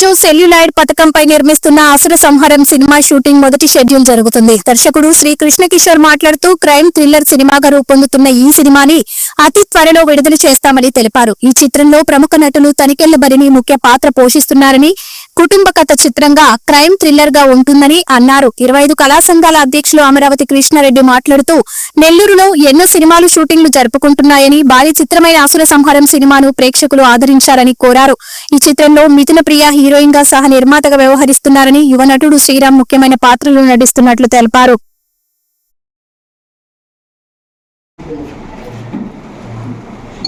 Teju celluloid పథకంపై నిర్మిస్తున్న అసుర సంహారం సినిమా షూటింగ్ మొదటి షెడ్యూల్ జరుగుతుంది. దర్శకుడు శ్రీ కృష్ణ కిషోర్ మాట్లాడుతూ క్రైమ్ థ్రిల్లర్ సినిమాగా రూపొందుతున్న ఈ సినిమాని అతి త్వరలో విడుదల చేస్తామని తెలిపారు. ఈ చిత్రంలో ప్రముఖ నటులు తనికెళ్ళ బరిని ముఖ్య పాత్ర పోషిస్తున్నారని కుటుంబ కథ చిత్రంగా క్రైమ్ థ్రిల్లర్గా ఉంటుందని అన్నారు. ఇరవై ఐదు కళా సంఘాల అధ్యక్షులు అమరావతి కృష్ణారెడ్డి మాట్లాడుతూ నెల్లూరులో ఎన్నో సినిమాలు షూటింగ్లు జరుపుకుంటున్నాయని భారీ చిత్రమైన అసుర సంహారం సినిమాను ప్రేక్షకులు ఆదరించారని కోరారు. ఈ చిత్రంలో మిథున ప్రియ హీరోయిన్గా సహా నిర్మాతగా వ్యవహరిస్తున్నారని యువ నటుడు శ్రీరామ్ ముఖ్యమైన పాత్రలు నటిస్తున్నట్లు తెలిపారు.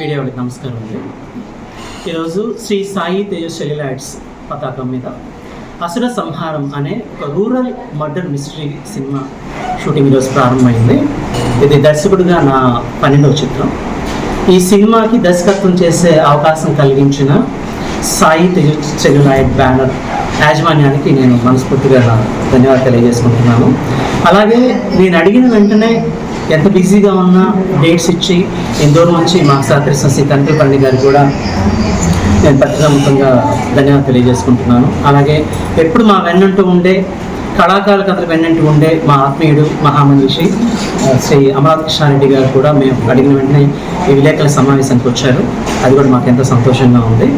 మీడియా వాళ్ళకి నమస్కారం అండి. ఈరోజు శ్రీ సాయి తేజస్ పతాకం మీద అసుర సంహారం అనే ఒక rural murder mystery cinema shooting ఈరోజు ప్రారంభమైంది. ఇది దర్శకుడిగా నా పన్నెండవ చిత్రం. ఈ సినిమాకి దర్శకత్వం చేసే అవకాశం కలిగించిన సాయి తేజ సెల్యులాయిడ్ బ్యానర్ యాజమాన్యానికి నేను మనస్ఫూర్తిగా ధన్యవాదాలు తెలియజేసుకుంటున్నాను. అలాగే నేను అడిగిన వెంటనే ఎంత బిజీగా ఉన్నా డేట్స్ ఇచ్చి ఎంతో నుంచి మాకు సహకరిస్తున్న శ్రీ కనకపల్లి గారు కూడా నేను పత్రికాముఖంగా ధన్యవాదాలు తెలియజేసుకుంటున్నాను. అలాగే ఎప్పుడు మా వెన్నంటూ ఉండే కళాకారులకు అతను వెన్నంటూ ఉండే మా ఆత్మీయుడు మహామనిషి శ్రీ అమరావతి కృష్ణారెడ్డి గారు కూడా మేము అడిగిన వెంటనే ఈ విలేకరుల సమావేశానికి వచ్చారు. అది కూడా మాకు ఎంతో సంతోషంగా ఉంది.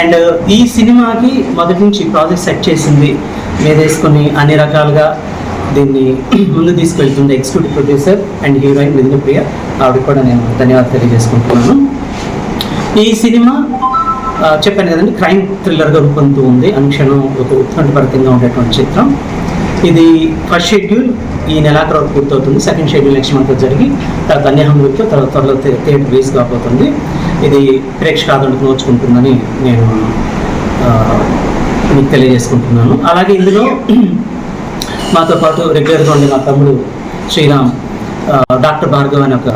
అండ్ ఈ సినిమాకి మొదటి నుంచి ప్రాజెక్ట్ సెట్ చేసింది మీద వేసుకొని అన్ని రకాలుగా దీన్ని ముందు తీసుకెళ్తుంది ఎగ్జిక్యూటివ్ ప్రొడ్యూసర్ అండ్ హీరోయిన్ మిథున ప్రియ కూడా నేను ధన్యవాదాలు తెలియజేసుకుంటున్నాను. ఈ సినిమా చెప్పాను కదండి క్రైమ్ థ్రిల్లర్గా రూపొందుతూ ఉంది అనుక్షణం ఒక ఉత్కంఠభరితంగా ఉండేటువంటి చిత్రం. ఇది ఫస్ట్ షెడ్యూల్ ఈ నెలాఖరు వరకు పూర్తవుతుంది. సెకండ్ షెడ్యూల్ నెక్స్ట్ మంత్ జరిగి తర్వాత అన్యహంతో తర్వాత త్వరలో థియేటర్ రిలీజ్ కాబోతుంది. ఇది ప్రేక్షక ఆదరణకు నోచుకుంటుందని నేను మీకు తెలియజేసుకుంటున్నాను. అలాగే ఇందులో మాతో పాటు రెగ్యులర్గా ఉండే మా తమ్ముడు శ్రీరామ్ డాక్టర్ భార్గవ్ అనే ఒక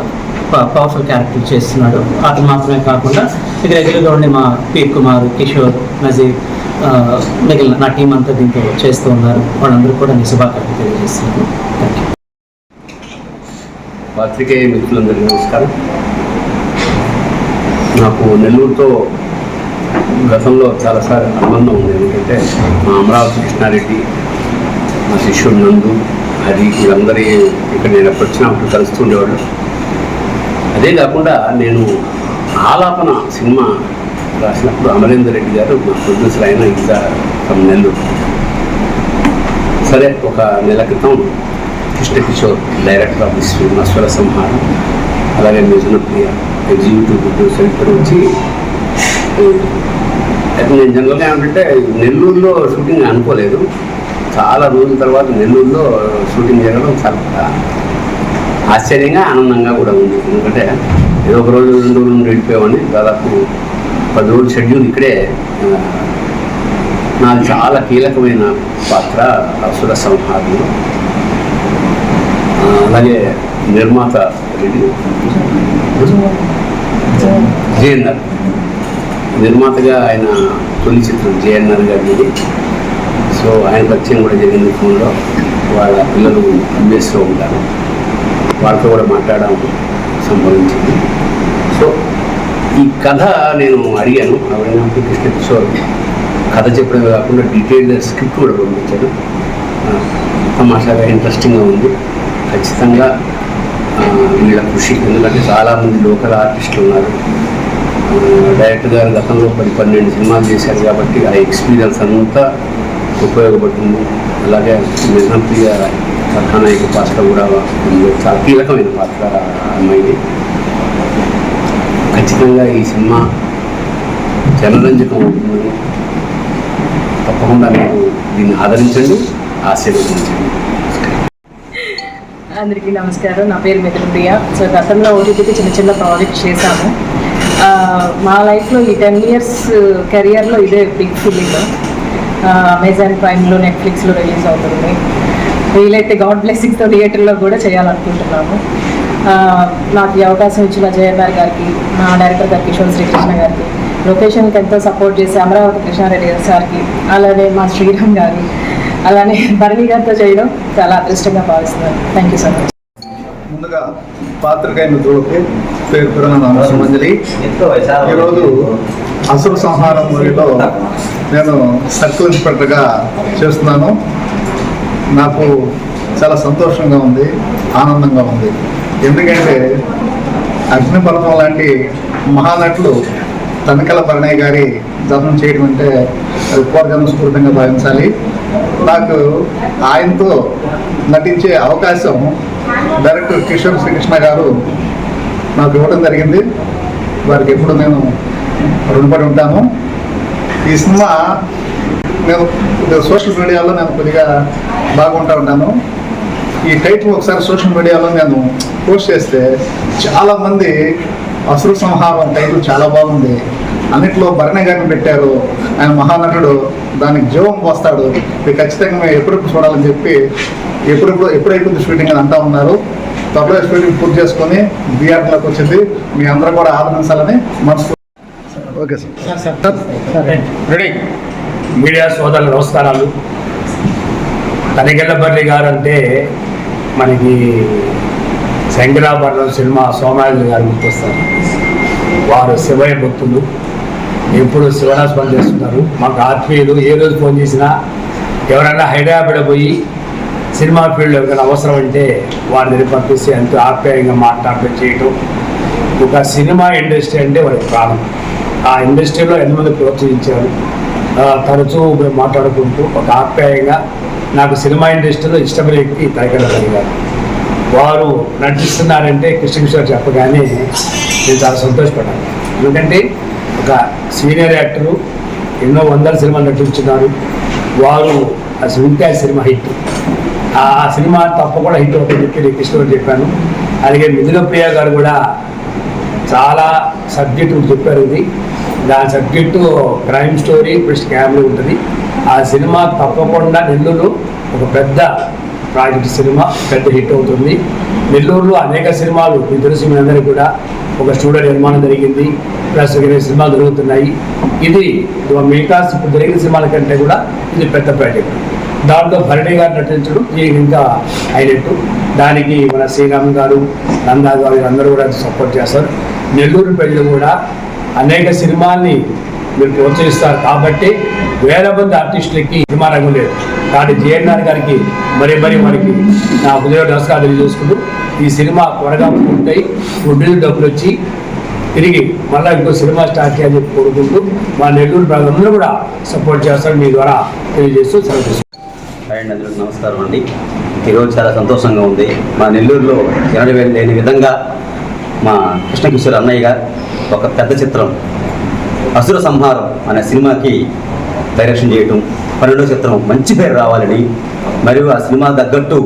పవర్ఫుల్ క్యారెక్టర్ చేస్తున్నాడు. అతను మాత్రమే కాకుండా ఇక రెగ్యులర్గా ఉండే మా పీ కుమార్ కిషోర్ నజీర్ మిగిలిన నా టీం అంతా దీంతో చేస్తూ ఉన్నారు. వాళ్ళందరూ కూడా మీ శుభాకాంక్షలు తెలియజేస్తున్నాను. థ్యాంక్ యూ పాత్రికేయ మిత్రులందరికీ నమస్కారం. నాకు నెల్లూరుతో గతంలో చాలాసార్లు అనుబంధం ఉంది. ఎందుకంటే మా అమరావతి కృష్ణారెడ్డి మా శిష్యుడు నందు హరి వీళ్ళందరి ఇక్కడ నేను ఎప్పుడు కలుస్తుండేవాడు అదే కాకుండా నేను ఆలాపన సినిమా రాసినప్పుడు అమరేందర్ రెడ్డి గారు మా ప్రొడ్యూసర్ అయిన ఇంకా ఫ్రమ్ నెల్లూరు సరే ఒక నెల క్రితం Krishna Kishore director of this film అశ్వర Samharam అలాగే మిజనప్రియ ఎగ్జిక్యూటివ్ ప్రొడ్యూసర్ ఇద్దరు వచ్చి అయితే నేను జనరల్గా ఏమంటే నెల్లూరులో షూటింగ్ అనుకోలేదు. చాలా రోజుల తర్వాత నెల్లూరులో షూటింగ్ జరగడం చాలా ఆశ్చర్యంగా ఆనందంగా కూడా ఉంది. ఎందుకంటే ఏదో ఒక రోజు రెండు రోజులు వెళ్ళిపోయామని దాదాపు పది రోజులు షెడ్యూల్ ఇక్కడే నాకు నాది చాలా కీలకమైన పాత్ర అసుర సంహారంలో అలాగే నిర్మాత జేఎన్ఆర్. నిర్మాతగా ఆయన తొలి చిత్రం జేఎన్ఆర్ గారి సో ఆయన పరిచయం కూడా జరిగింది ఫోన్లో. వాళ్ళ పిల్లలు ఎంబీఎస్లో ఉంటారు. వాళ్ళతో కూడా మాట్లాడడం సంభవించింది. సో ఈ కథ నేను అడిగాను. అడిగినప్పుడు కృష్ణ కిషోర్ కథ చెప్పడమే కాకుండా డీటెయిల్గా స్క్రిప్ట్ కూడా పంపించాను. తమాషాగా ఇంట్రెస్టింగ్గా ఉంది. ఖచ్చితంగా వీళ్ళ కృషి. ఎందుకంటే చాలామంది లోకల్ ఆర్టిస్టులు ఉన్నారు. డైరెక్టర్ గారు గతంలో పది పన్నెండు సినిమాలు చేశారు కాబట్టి ఆ ఎక్స్పీరియన్స్ అంతా ఉపయోగపడుతుంది. అలాగే నిజంప్రియ కథానాయక పాత్ర కూడా చాలా కీలకమైన పాత్ర ఆ అమ్మాయిది. ఖచ్చితంగా ఈ సినిమా జనరంజకం అవుతుందని తప్పకుండా మీరు దీన్ని ఆదరించండి ఆశీర్వదించండి. అందరికీ నమస్కారం. నా పేరు మిథున ప్రియ. సో గతంలో ఓటీటీకి చిన్న చిన్న ప్రాజెక్ట్ చేశాము. మా లైఫ్లో ఈ టెన్ ఇయర్స్ కెరియర్లో ఇదే బిగ్ ఫీలింగ్ అమెజాన్ ప్రైమ్లో నెట్ఫ్లిక్స్లో రిలీజ్ అవుతుంది. వీలైతే గాడ్ బ్లెస్సింగ్స్తో థియేటర్లో కూడా చేయాలనుకుంటున్నాము. నాకు ఈ అవకాశం ఇచ్చిన జయబార్ గారికి మా డైరెక్టర్ గారు కిషోర్ శ్రీకృష్ణ గారికి లొకేషన్కి ఎంతో సపోర్ట్ చేసి అమరావతి కృష్ణారెడ్డి గారి సార్కి అలానే మా శ్రీరామ్ గారు అలానే భరణి గారితో చేయడం చాలా అదృష్టంగా భావిస్తున్నాను. థ్యాంక్ యూ సో మచ్ ముందుగా పాత్రికేయ మిత్రులకి పేరు పేరున ఈరోజు అసురు సంహారం మూవీలో నేను సర్కిల్ ఇన్స్పెక్టర్గా చేస్తున్నాను. నాకు చాలా సంతోషంగా ఉంది ఆనందంగా ఉంది. ఎందుకంటే అగ్నిపర్వం లాంటి మహానటులు తనకల భరణయ్య గారి జన్మం చేయడం అంటే అది పూర్వజన్మ స్ఫూర్తంగా భావించాలి. నాకు ఆయనతో నటించే అవకాశం డైరెక్టర్ కిషోర్ శ్రీకృష్ణ గారు నాకు ఇవ్వడం జరిగింది. వారికి ఎప్పుడు నేను రుణపడి ఉంటాను ఈ సినిమా నేను సోషల్ మీడియాలో నేను కొద్దిగా బాగుంటా ఉంటాను ఈ టైటిల్ ఒకసారి సోషల్ మీడియాలో నేను పోస్ట్ చేస్తే చాలామంది అసురు సంహారం టైటిల్ చాలా బాగుంది. అన్నిట్లో భరణి గారిని పెట్టారు. ఆయన మహానటుడు. దానికి జీవం పోస్తాడు. ఇది ఖచ్చితంగా మేము ఎప్పుడెప్పుడు చూడాలని చెప్పి ఎప్పుడెప్పుడు ఎప్పుడైతుంది షూటింగ్ అని అంటా ఉన్నారు. త్వరలో షూటింగ్ పూర్తి చేసుకొని థియేటర్లోకి వచ్చింది. మీ అందరూ కూడా ఆదరించాలని మనసు ఓకే సార్. రెడీ. మీడియా సోదరుల నమస్కారాలు. తనికెళ్ళపల్లి గారు అంటే మనకి శంకరాభరణం సినిమా సోమాజు గారు గుర్తొస్తారు. వారు శివయ్య భక్తులు. ఎప్పుడు శివరాజ్ పని చేస్తున్నారు? మాకు ఆత్మీయులు ఏ రోజు ఫోన్ చేసినా ఎవరైనా హైదరాబాద్ పోయి సినిమా ఫీల్డ్లో ఎవరికైనా అవసరం అంటే వాళ్ళని పంపిస్తే ఎంతో ఆప్యాయంగా మాట్లాడటం చేయటం. ఒక సినిమా ఇండస్ట్రీ అంటే వారికి ప్రాణం. ఆ ఇండస్ట్రీలో ఎంతమంది ప్రోత్సహించారు? తరచూ మేము మాట్లాడుకుంటూ ఒక ఆప్యాయంగా నాకు సినిమా ఇండస్ట్రీలో ఇష్టమైన వ్యక్తి తరగతి వారు నటిస్తున్నారంటే కృష్ణకిషోర్ చెప్పగానే నేను చాలా సంతోషపడ్డాను. ఎందుకంటే ఒక సీనియర్ యాక్టరు ఎన్నో వందల సినిమాలు నటించున్నారు వారు అసలు ఉంటే సినిమా హిట్. ఆ సినిమా తప్పకుండా హిట్ అవుతుందని చెప్పి నేను కృష్ణ చెప్పాను. అలాగే మిథున ప్రియ గారు కూడా చాలా సబ్జెక్టు చెప్పారు ఇది. దాని subject crime story plus family ఉంటుంది. ఆ సినిమా తప్పకుండా నెల్లూరు ఒక పెద్ద ప్రాజెక్ట్ సినిమా పెద్ద హిట్ అవుతుంది. నెల్లూరులో అనేక సినిమాలు మీ తెలుసు మీ అందరికీ కూడా. ఒక స్టూడియో నిర్మాణం జరిగింది. ప్లస్ సినిమాలు జరుగుతున్నాయి. ఇది మిగతా ఇప్పుడు జరిగిన సినిమాల కంటే కూడా ఇది పెద్ద ప్రాజెక్ట్ దాంట్లో భరణి గారు నటించడం ఇది ఇంకా హైలైట్. దానికి మన శ్రీరామ్ గారు నందా గారు అందరూ కూడా సపోర్ట్ చేస్తారు. నెల్లూరు ప్రజలు కూడా అనేక సినిమాల్ని మీరు ప్రోత్సహిస్తారు. కాబట్టి వేల మంది ఆర్టిస్టులకి సినిమా రంగం లేదు కాబట్టి జేఎన్ఆర్ గారికి మరీ మరీ మనకి నా హృదయ నమస్కారం తెలియజేసుకుంటూ ఈ సినిమా త్వరగా పూర్తయి ప్రొడ్యూసర్ డబ్బులు వచ్చి తిరిగి మళ్ళీ ఇంకో సినిమా స్టార్ట్ చేయాలని చెప్పి కోరుకుంటూ మా నెల్లూరు ప్రజలందరూ కూడా సపోర్ట్ చేస్తారు మీ ద్వారా తెలియజేస్తూ సెలవు తీసుకుంటాం. అండి నమస్కారం అండి. ఈరోజు చాలా సంతోషంగా ఉంది. మా నెల్లూరులో ఎనడవేలు లేని విధంగా మా కృష్ణకిషోర్ అన్నయ్య గారు ఒక పెద్ద చిత్రం అసుర సంహారం అనే సినిమాకి డైరెక్షన్ చేయటం పన్నెండో చిత్రం మంచి పేరు రావాలని. మరియు ఆ సినిమా తగ్గట్టు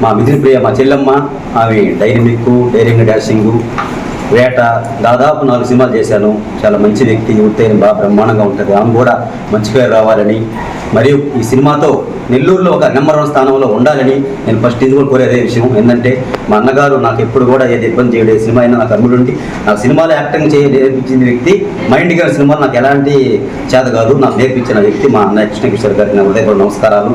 మా మిథున ప్రియ మా చెల్లెమ్మ ఆమె డైనమిక్ డైరింగ్ డాన్సింగ్ వేట దాదాపు నాలుగు సినిమాలు చేశాను. చాలా మంచి వ్యక్తి ఉత్తేజం బాగా బ్రహ్మాండంగా ఉంటుంది. ఆమె కూడా మంచి పేరు రావాలని. మరియు ఈ సినిమాతో నెల్లూరులో ఒక నెంబర్ వన్ స్థానంలో ఉండాలని నేను ఫస్ట్ ఇది కూడా కోరేదే విషయం. ఏంటంటే మా అన్నగారు నాకు ఎప్పుడు కూడా ఏది ఇబ్బంది చేయడే సినిమా అయినా నాకు అమ్ముడు ఉండి నాకు సినిమాలో యాక్టింగ్ చేయ నేర్పించిన వ్యక్తి మైండ్ గారి సినిమాలు నాకు ఎలాంటి చేత కాదు. నాకు నేర్పించిన వ్యక్తి మా అన్న కృష్ణకిషోర్ గారికి నా హృదయపూర్వ నమస్కారాలు.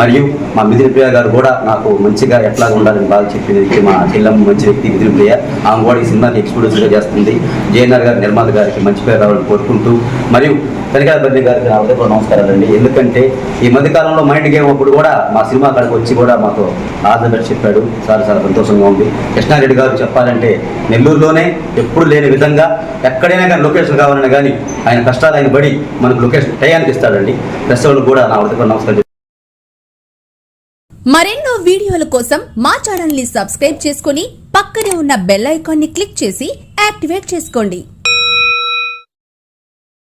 మరియు మా మిథునప్రియ గారు కూడా నాకు మంచిగా ఎట్లా ఉండాలని బాగా చెప్పిన వ్యక్తి మా చెల్లమ్మ మంచి వ్యక్తి మిథునప్రియ ఆమె కూడా ఈ సినిమాకి ఎక్స్పీరియన్స్గా చేస్తుంది. జేఎన్ఆర్ గారి నిర్మాత గారికి మంచి పేరు రావాలని కోరుకుంటూ మరియు కనికాల బర్ని గారికి నా హృదయపూర్వక నమస్కారాలండి. ఎందుకంటే ఈ మధ్యకాలంలో మైండ్ గేమ్ కూడా మా సినిమా కాడికి వచ్చి కూడా మాతో ఆదరణ చెప్పాడు. చాలా చాలా సంతోషంగా ఉంది. కృష్ణారెడ్డి గారు చెప్పాలంటే నెల్లూరులోనే ఎప్పుడు లేని విధంగా ఎక్కడైనా కానీ లొకేషన్ కావాలన్నా కానీ ఆయన కష్టాలు ఆయన పడి మనకు లొకేషన్ టయానికి ఇస్తాడండి. ప్రెస్ వాళ్ళు కూడా నా వద్దకు నమస్కారం మరెన్నో వీడియోల కోసం మా ఛానల్ని సబ్స్క్రైబ్ చేసుకుని పక్కనే ఉన్న బెల్ ఐకాన్ని క్లిక్ చేసి యాక్టివేట్ చేసుకోండి.